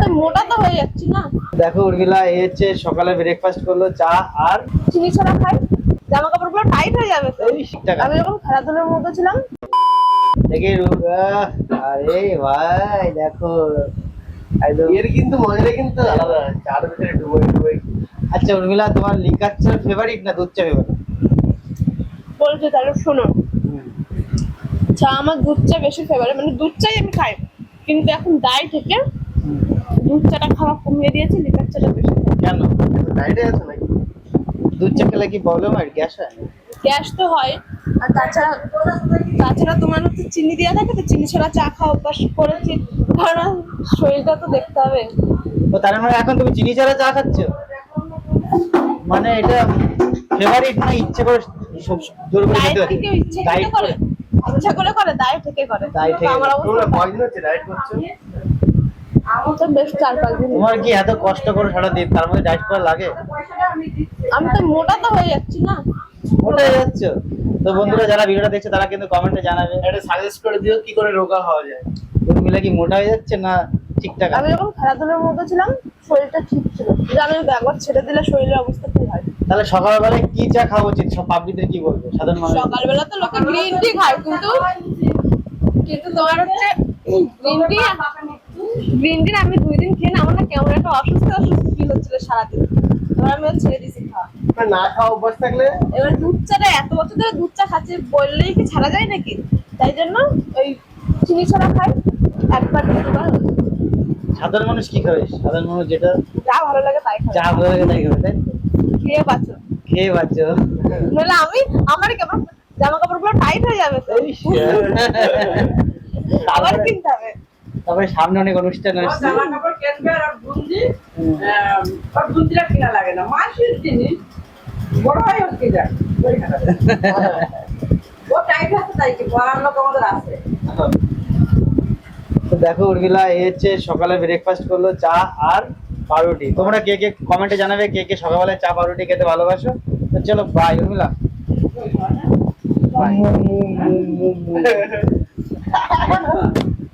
তো মোটা তো হয়ে যাচ্ছি না। দেখো উর্মিলা এই হচ্ছে সকালে ব্রেকফাস্ট করল চা আর চিনি ছাড়া খাই জামা কাপড়গুলো টাইট হয়ে যাবে তো। আমি যখন খেলাধুলার মধ্যে ছিলাম দেখে আরে ভাই দেখো। এর কিন্তু মজাটা কিন্তু আলাদা চার ভিতরে ডুবে ডুবে আচ্ছা উর্মিলা তোমার লিকার চা ফেভারিট না দুধ চা ফেভারিট বলছে তাহলে শোনো। চা আমার দুধ চা বেশি ফেভারিট মানে দুধ চাই আমি খাই। কিন্তু এখন দায় থেকে দুধ চাটা খাওয়া কমিয়ে দিয়েছি লিকার চাটা বেশি কেন? ডায়েটে আছে নাকি? দুধ চা খেলে কি প্রবলেম হয়? গ্যাস হয়? গ্যাস তো হয়। আর তাছাড়া তাছাড়া তোমার হচ্ছে চিনি দেওয়া থাকে তো চিনি ছাড়া চা খাওয়া অভ্যাস করেছি। কারণ শরীরটা তো দেখতে হবে। ও তার মানে এখন তুমি চিনি ছাড়া চা খাচ্ছ? মানে এটা ফেভারিট না ইচ্ছে করে সব জোর করে খেতে হয়? করে করে? ইচ্ছা করে করে দায় থেকে করে। Diet থেকে আমার অবস্থা কয়দিন হচ্ছে ডায়েট করছ? আমার তো বেশ চার পাঁচ দিন। তোমার কি এত কষ্ট করে সারা দিন তার মধ্যে ডায়েট করা লাগে? আমি তো মোটা তো হয়ে যাচ্ছি না। ওটাই যাচ্ছ? তো বন্ধুরা যারা ভিডিওটা দেখছে তারা কিন্তু কমেন্টে জানাবে। এটা সাজেস্ট করে দিও কি করে রোগা হওয়া যায়। উর্মিলা কি মোটা হয়ে যাচ্ছে না ঠিকঠাক আমি যখন খেলাধুলার মধ্যে ছিলাম শরীরটা ঠিক ছিল। জানো একবার ছেড়ে দিলে শরীরের অবস্থা কি হয়? তাহলে সকালবেলায় কি চা খাওয়া উচিত? সব পাবলিকদের কি বলবে? সাধারণ মানুষ সকালবেলা তো লোকে গ্রিন টি খায় কিন্তু কিন্তু তোমার হচ্ছে গ্রিন টি গ্রিন টি আমি দুই দিন খেয়ে না আমার না কেমন একটা অসুস্থ অসুস্থ ফিল হচ্ছিল সারাদিন। এবার আমি ছেড়ে দিয়েছি খাওয়া। না খাওয়া অভ্যাস থাকলে? এবার দুধ চাটা এত বছর ধরে দুধ চা খাচ্ছি বললেই কি ছাড়া যায় নাকি? তাই জন্য ওই চিনি ছাড়া খাই একবার দুবার সাধারণ মানুষ কি খাবে? সাধারণ মানুষ যেটা যা ভালো লাগে তাই খাই চা ভালো লাগে তাই খাবে তাই খেয়ে পাচ্ছ খেয়ে পাচ্ছ নইলে আমি আমার কেমন জামা কাপড়গুলো টাইট হয়ে যাবে তো। আবার কিনতে হবে। তারপরে সামনে অনেক অনুষ্ঠান আসছে। জামা কাপড় কেনবে আর বুন্দি আহ, আর বুন্দিটা কিনা লাগে না। মাসির জিনিস বড় হয় ওর কি যায়। ও টাইট আছে তাই কি পড়ার লোক আমাদের আছে। তো দেখো উর্মিলা এই হচ্ছে সকালে ব্রেকফাস্ট করল চা আর পাউরুটি। তোমরা কে কে কমেন্টে জানাবে কে কে সকালবেলায় চা পাউরুটি খেতে ভালোবাসো। তো চলো বাই উর্মিলা। বাই